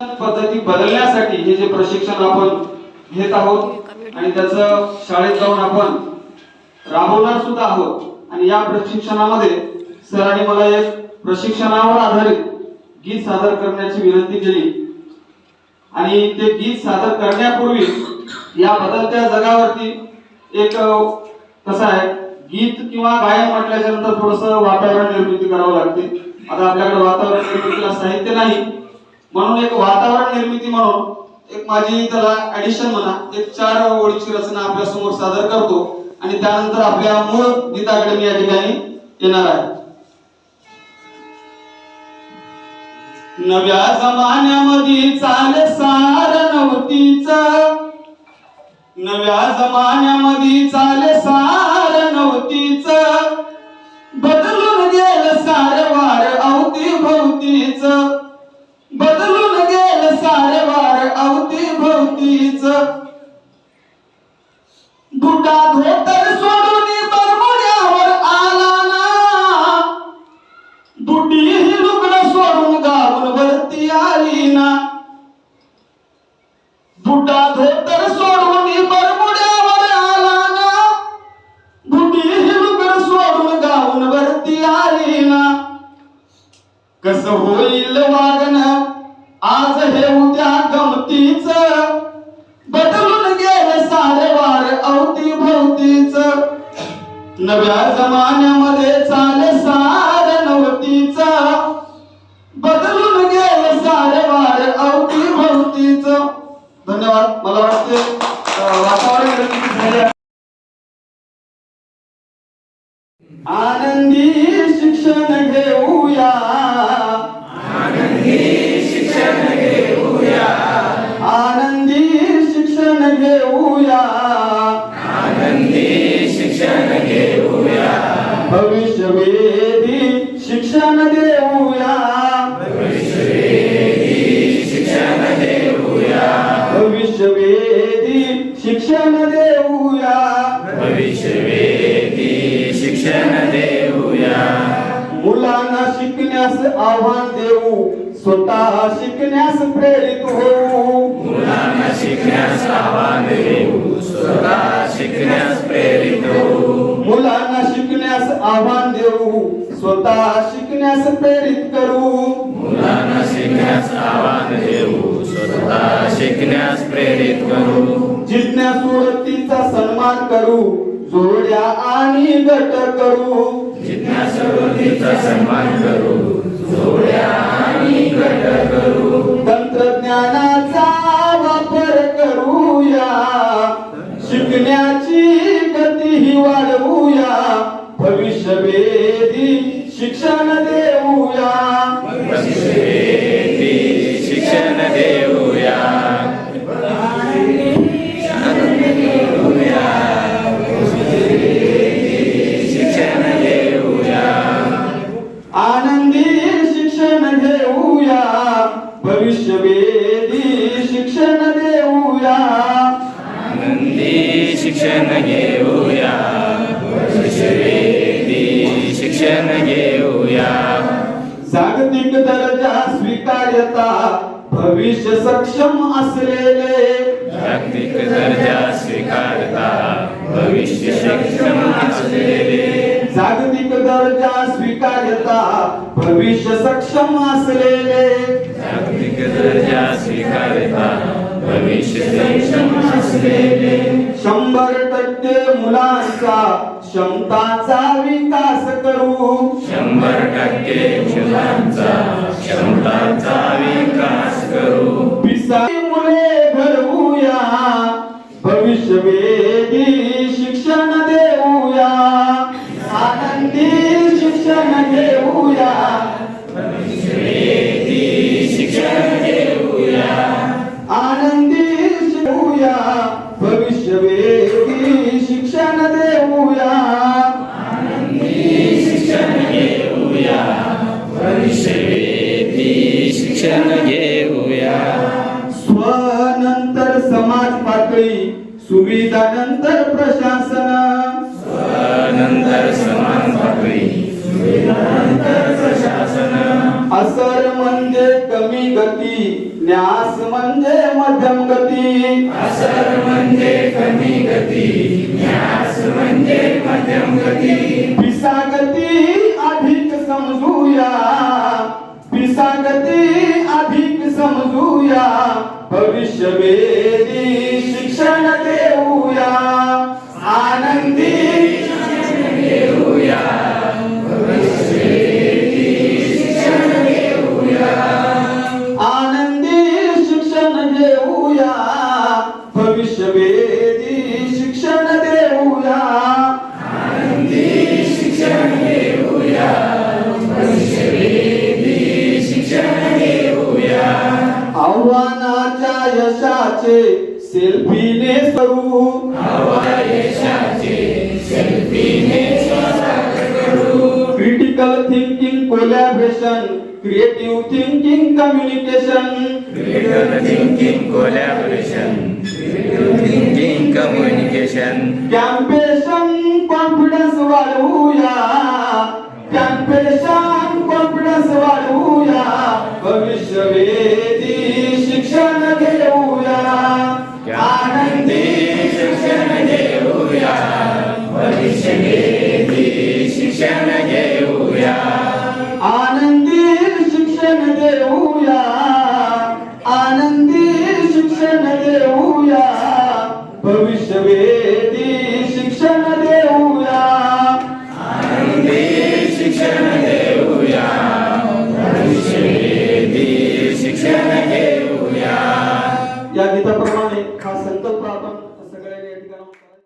पद्धती बदलण्यासाठी हे जे प्रशिक्षण आपण घेत आहोत आणि त्याचं शाळेत जाऊन आपण राबवणार सुद्धा आहोत. आणि या प्रशिक्षणामध्ये सरांनी मला एक प्रशिक्षणावर आधारित गीत सादर करण्याची विनंती केली. आणि ते गीत सादर करण्यापूर्वी या बदलत्या जगावरती एक कसं आहे गीत किंवा गायन म्हटल्याच्या नंतर थोडस वातावरण निर्मिती करावं लागते. आता आपल्याकडे वातावरण निर्मितीला साहित्य नाही. म्हणून एक वातावरण निर्मिती म्हणून एक माझी त्याला ऍडिशन म्हणा एक चार ओळीची रचना आपल्यासमोर सादर करतो आणि त्यानंतर आपल्या मूळ गीताकडे मी या ठिकाणी येणार आहे. नव्या जमान्यामध्ये चाल सार नव्हतीच. नव्या जमान्यामध्ये चाल सार बुटा धोतर सोडून बरमुड्यावर आला ना. बुटी ही लुगडं सोडून गावून वरती आली ना. बुटा धोतर सोडून बरमुड्यावर आला ना. बुटी ही लुगडं सोडून गावून वरती आली ना. कस होईल वागणं? आज हे उद्या गमतीच बदलून गेलं सारे वार अवती भोवतीच नव्या जमान्यामध्ये चाले सार नवतीच बदलून गेले सारे वार अवती भोवतीच धन्यवाद. मला वाटते वातावरण निर्मिती भविष्यवेधी शिक्षण देऊया. भविष्यवेधी शिक्षण देऊया. भविष्यवेधी शिक्षण देऊया. मुलांना शिकण्यास आव्हान देऊ. स्वतः शिकण्यास प्रेरित होऊ. मुलांना शिकण्यास आव्हान देऊ. स्वतः शिकण्यास प्रेरित करू. मुलांना शिकण्यास आव्हान देऊ. स्वतः शिकण्यास प्रेरित करू. जिज्ञासू वृत्तीचा सन्मान करू. जोड्या आणि गट करू. जिज्ञासवृत्तीचा सन्मान करू. जोड्या आणि गट करू. आनंदी शिक्षण घेऊया. भविष्यवेधी शिक्षण देऊया. आनंदी शिक्षण घेऊया. भविष्यवेधी शिक्षण घेऊया. जागतिक दर्जा स्वीकार्यता भविष्य सक्षम असलेले. जागतिक दर्जा स्वीकारता भविष्य सक्षम असलेले. जागतिक दर्जा स्वीकार्यता भविष्य सक्षम असलेले. जागतिक दर्जा स्वीकारता भविष्य सक्षम असलेले. शंभर टक्के मुलांचा क्षमताचा विकास करू. शंभर टक्के मुलांचा क्षमतांचा विकास करू. मुले शिक्षण घेऊया. स्वनंतर समाज पातळी सुविधा नंतर प्रशासन समान पातळी प्रशासन. असर म्हणजे कमी गती न्यास म्हणजे मध्यम गती. असर म्हणजे कमी गती न्यास म्हणजे मध्यम गती. पिसागती अधिक भविष्य वेदी शिक्षण देऊया. आनंदी यशाचे सेल्फीने करू यशाचे सेल्फीने critical thinking collaboration creative thinking communication critical thinking collaboration thinking communication compassion confidence वाढवूया कॅम्पेशन कॉन्फिडन्स वाढवूया भविष्यवेधी देऊया. आनंदी शिक्षण देऊया. भविष्यवेधी